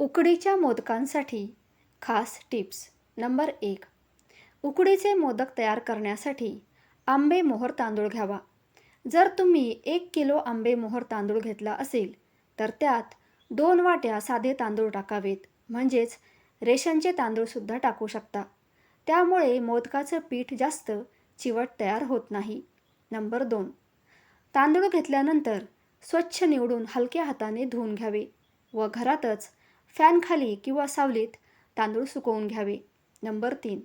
उकडीच्या मोदकांसाठी खास tips. Number एक उकडीचे मोदक तयार करण्यासाठी आंबे मोहर तांदूळ घ्यावा. जर तुम्ही एक किलो आंबे मोहर तांदूळ घेतला असेल तर त्यात दोन वाट्या साधे तांदूळ टाकावेत. म्हणजेच रेशनचे तांदूळसुद्धा टाकू शकता. त्यामुळे मोदकाचं पीठ जास्त चिवट तयार होत नाही. नंबर दोन तांदूळ घेतल्यानंतर स्वच्छ निवडून हलक्या हाताने धुवून घ्यावे व घरातच फॅनखाली किंवा सावलीत तांदूळ सुकवून घ्यावे. नंबर तीन.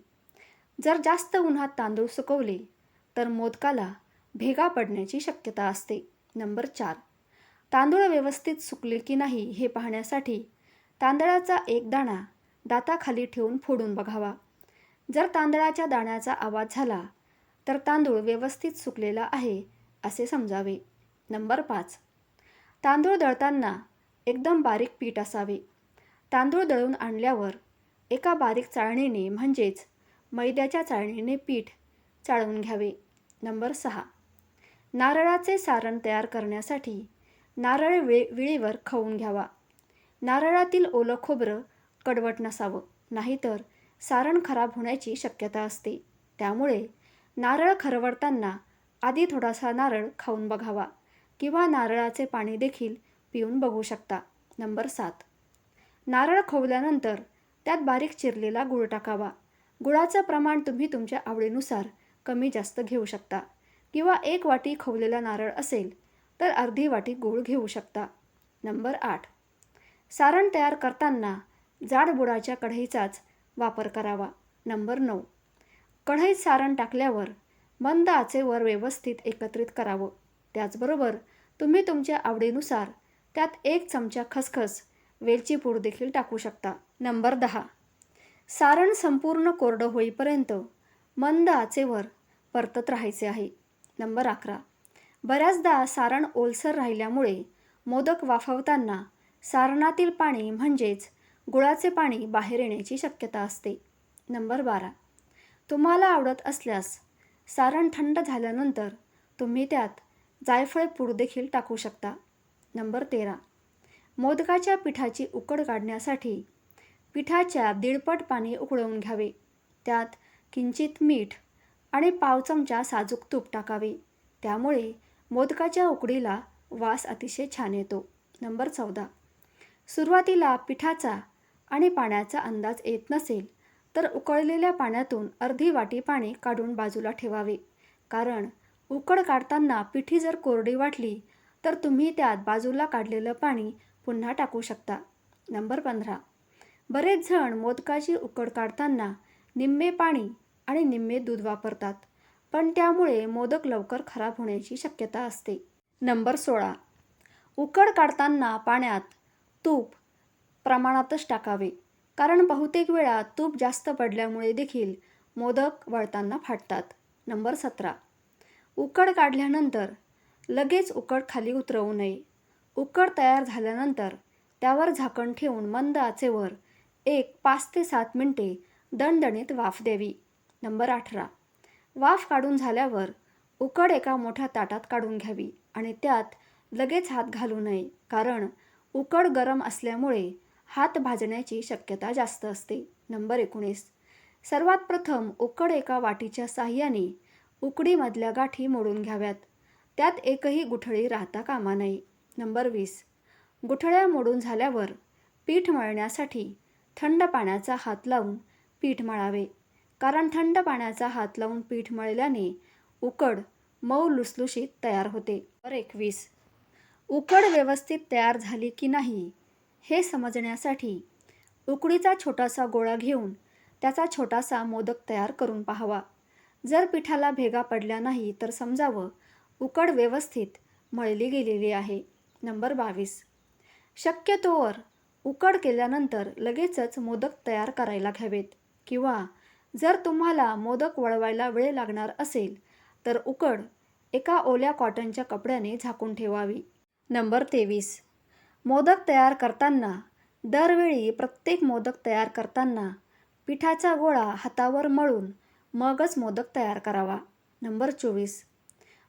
जर जास्त उन्हात तांदूळ सुकवले तर मोदकाला भेगा पडण्याची शक्यता असते. नंबर चार. तांदूळ व्यवस्थित सुकले की नाही हे पाहण्यासाठी तांदळाचा एक दाणा दाताखाली ठेवून फोडून बघावा. जर तांदळाच्या दाण्याचा आवाज झाला तर तांदूळ व्यवस्थित सुकलेला आहे असे समजावे. नंबर पाच. तांदूळ दळताना एकदम बारीक पीठ असावे. तांदूळ दळून आणल्यावर एका बारीक चाळणीने म्हणजेच मैद्याच्या चाळणीने पीठ चाळवून घ्यावे. नंबर सहा. नारळाचे सारण तयार करण्यासाठी नारळ वे विळीवर खवून घ्यावा. नारळातील ओलं खोबरं कडवट नसावं नाहीतर सारण खराब होण्याची शक्यता असते. त्यामुळे नारळ खरवडताना आधी थोडासा नारळ खाऊन बघावा किंवा नारळाचे पाणी देखील पिऊन बघू शकता. नंबर सात. नारळ खोवल्यानंतर त्यात बारीक चिरलेला गूळ टाकावा. गुळाचं प्रमाण तुम्ही तुमच्या आवडीनुसार कमी जास्त घेऊ शकता. किंवा एक वाटी खवलेला नारळ असेल तर अर्धी वाटी गूळ घेऊ शकता. नंबर आठ. सारण तयार करताना जाड बुडाच्या कढईचाच वापर करावा. नंबर नऊ. कढईत सारण टाकल्यावर मंद आचेवर व्यवस्थित एकत्रित करावं. त्याचबरोबर तुम्ही तुमच्या आवडीनुसार त्यात एक चमचा खसखस वेलची पूड देखील टाकू शकता. नंबर दहा. सारण संपूर्ण कोरडं होईपर्यंत मंद आचेवर परतत राहायचे आहे. नंबर अकरा. बऱ्याचदा सारण ओलसर राहिल्यामुळे मोदक वाफवताना सारणातील पाणी म्हणजेच गुळाचे पाणी बाहेर येण्याची शक्यता असते. नंबर बारा. तुम्हाला आवडत असल्यास सारण थंड झाल्यानंतर तुम्ही त्यात जायफळ पूड देखील टाकू शकता. नंबर तेरा. मोदकाच्या पिठाची उकड काढण्यासाठी पिठाच्या दीडपट पाणी उकळवून घ्यावे. त्यात किंचित मीठ आणि पाव चमचा साजूक तूप टाकावे. त्यामुळे मोदकाच्या उकडीला वास अतिशय छान येतो. नंबर चौदा. सुरुवातीला पिठाचा आणि पाण्याचा अंदाज येत नसेल तर उकळलेल्या पाण्यातून अर्धी वाटी पाणी काढून बाजूला ठेवावे. कारण उकड काढताना पिठी जर कोरडी वाटली तर तुम्ही त्यात बाजूला काढलेलं पाणी पुन्हा टाकू शकता. नंबर पंधरा. बरेच जण मोदकाची उकड काढताना निम्मे पाणी आणि निम्मे दूध वापरतात पण त्यामुळे मोदक लवकर खराब होण्याची शक्यता असते. नंबर सोळा. उकड काढताना पाण्यात तूप प्रमाणातच टाकावे कारण बहुतेक वेळा तूप जास्त पडल्यामुळे देखील मोदक वळताना फाटतात. नंबर सतरा. उकड काढल्यानंतर लगेच उकड खाली उतरवू नये. उकड तयार झाल्यानंतर त्यावर झाकण ठेवून मंद आचेवर एक पाच ते सात मिनटे दणदणीत वाफ द्यावी. नंबर अठरा. वाफ काढून झाल्यावर उकड एका मोठ्या ताटात काढून घ्यावी आणि त्यात लगेच हात घालू नये कारण उकड गरम असल्यामुळे हात भाजण्याची शक्यता जास्त असते. नंबर एकोणीस. सर्वात प्रथम उकड एका वाटीच्या साह्याने उकडीमधल्या गाठी मोडून घ्याव्यात. त्यात एकही गुठळी राहता कामा नये. नंबर वीस. गुठळ्या मोडून झाल्यावर पीठ मळण्यासाठी थंड पाण्याचा हात लावून पीठ मळावे. कारण थंड पाण्याचा हात लावून पीठ मळल्याने उकड मऊ लुसलुशीत तयार होते. नंबर एकवीस. उकड व्यवस्थित तयार झाली की नाही हे समजण्यासाठी उकडीचा छोटासा गोळा घेऊन त्याचा छोटासा मोदक तयार करून पाहावा. जर पिठाला भेगा पडल्या नाही तर समजावं उकड व्यवस्थित मळली गेलेली आहे. नंबर बावीस. शक्यतोवर उकड केल्यानंतर लगेचच मोदक तयार करायला घ्यावेत. किंवा जर तुम्हाला मोदक वळवायला वेळ लागणार असेल तर उकड एका ओल्या कॉटनच्या कपड्याने झाकून ठेवावी. नंबर तेवीस. मोदक तयार करताना दरवेळी प्रत्येक मोदक तयार करताना पिठाचा गोळा हातावर मळून मगच मोदक तयार करावा. नंबर चोवीस.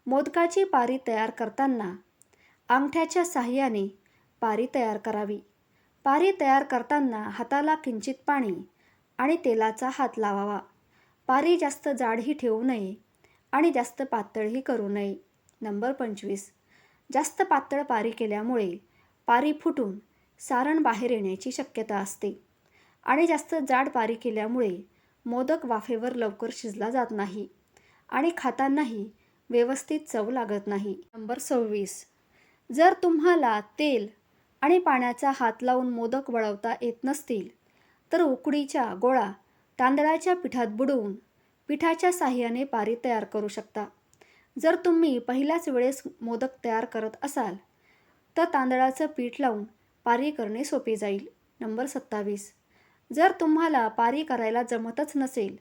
मोदकाची पारी तयार करताना अंगठ्याच्या साह्याने पारी तयार करावी. पारी तयार करताना हाताला किंचित पाणी आणि तेलाचा हात लावावा. पारी जास्त जाडही ठेवू नये आणि जास्त पातळही करू नये. नंबर पंचवीस. जास्त पातळ पारी केल्यामुळे पारी फुटून सारण बाहेर येण्याची शक्यता असते. आणि जास्त जाड पारी केल्यामुळे मोदक वाफेवर लवकर शिजला जात नाही आणि खातानाही व्यवस्थित चव लागत नाही. नंबर सव्वीस. जर तुम्हाला तेल आणि पाण्याचा हात लावून मोदक वळवता येत नसतील तर उकडीच्या गोळा तांदळाच्या पिठात बुडवून पिठाच्या साह्याने पारी तयार करू शकता. जर तुम्ही पहिल्याच वेळेस मोदक तयार करत असाल तर तांदळाचं पीठ लावून पारी करणे सोपे जाईल. नंबर सत्तावीस. जर तुम्हाला पारी करायला जमतच नसेल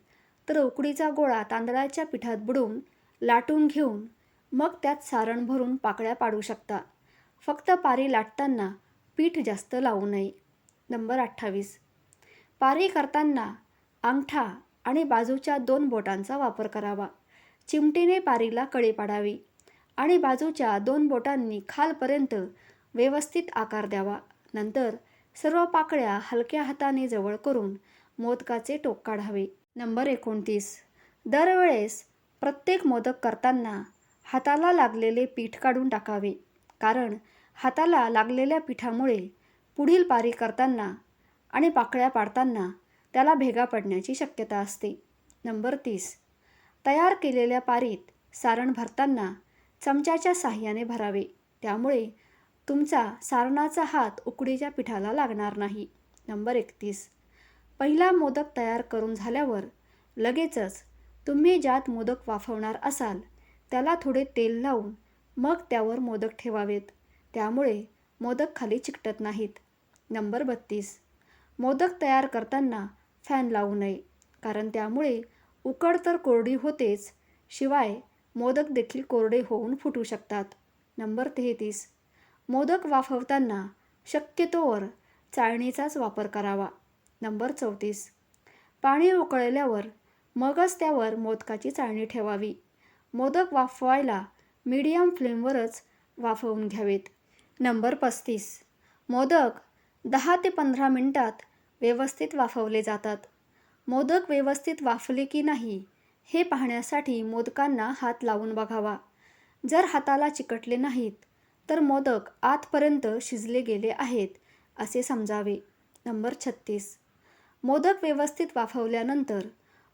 तर उकडीचा गोळा तांदळाच्या पिठात बुडवून लाटून घेऊन मग त्यात सारण भरून पाकळ्या पाडू शकता. फक्त पारी लाटताना पीठ जास्त लावू नये. नंबर अठ्ठावीस. पारी करताना अंगठा आणि बाजूच्या दोन बोटांचा वापर करावा. चिमटीने पारीला कळी पाडावी आणि बाजूच्या दोन बोटांनी खालपर्यंत व्यवस्थित आकार द्यावा. नंतर सर्व पाकळ्या हलक्या हाताने जवळ करून मोदकाचे टोक काढावे. नंबर एकोणतीस. दरवेळेस प्रत्येक मोदक करताना हाताला लागलेले पीठ काढून टाकावे. कारण हाताला लागलेल्या पिठामुळे पुढील पारी करताना आणि पाकळ्या पाडताना त्याला भेगा पडण्याची शक्यता असते. नंबर तीस. तयार केलेल्या पारीत सारण भरताना चमच्याच्या साह्याने भरावे. त्यामुळे तुमचा सारणाचा हात उकडीच्या पिठाला लागणार नाही. नंबर एकतीस. पहिला मोदक तयार करून झाल्यावर लगेचच तुम्ही ज्यात मोदक वाफवणार असाल त्याला थोडे तेल लावून मग त्यावर मोदक ठेवावेत. त्यामुळे मोदक खाली चिकटत नाहीत. नंबर बत्तीस. मोदक तयार करताना फॅन लावू नये कारण त्यामुळे उकड तर कोरडी होतेच शिवाय मोदक देखील कोरडे होऊन फुटू शकतात. नंबर तेहतीस. मोदक वाफवताना शक्यतोवर चाळणीचाच वापर करावा. नंबर चौतीस. पाणी उकळल्यावर मगच त्यावर मोदकाची चाळणी ठेवावी. मोदक वाफवायला मीडियम फ्लेमवरच वाफवून घ्यावेत. नंबर पस्तीस. मोदक दहा ते पंधरा मिनटात व्यवस्थित वाफवले जातात. मोदक व्यवस्थित वाफले की नाही हे पाहण्यासाठी मोदकांना हात लावून बघावा. जर हाताला चिकटले नाहीत तर मोदक आतपर्यंत शिजले गेले आहेत असे समजावे. नंबर छत्तीस. मोदक व्यवस्थित वाफवल्यानंतर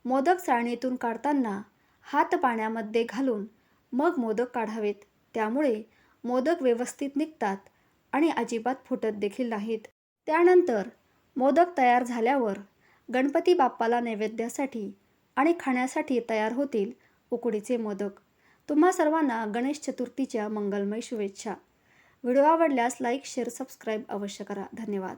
मोदक चाळणीतून काढताना हात पाण्यामध्ये घालून मग मोदक काढावेत. त्यामुळे मोदक व्यवस्थित निघतात आणि अजिबात फुटत देखील नाहीत. त्यानंतर मोदक तयार झाल्यावर गणपती बाप्पाला नैवेद्यासाठी आणि खाण्यासाठी तयार होतील उकडीचे मोदक. तुम्हा सर्वांना गणेश चतुर्थीच्या मंगलमय शुभेच्छा. व्हिडिओ आवडल्यास लाईक शेअर सबस्क्राईब अवश्य करा. धन्यवाद.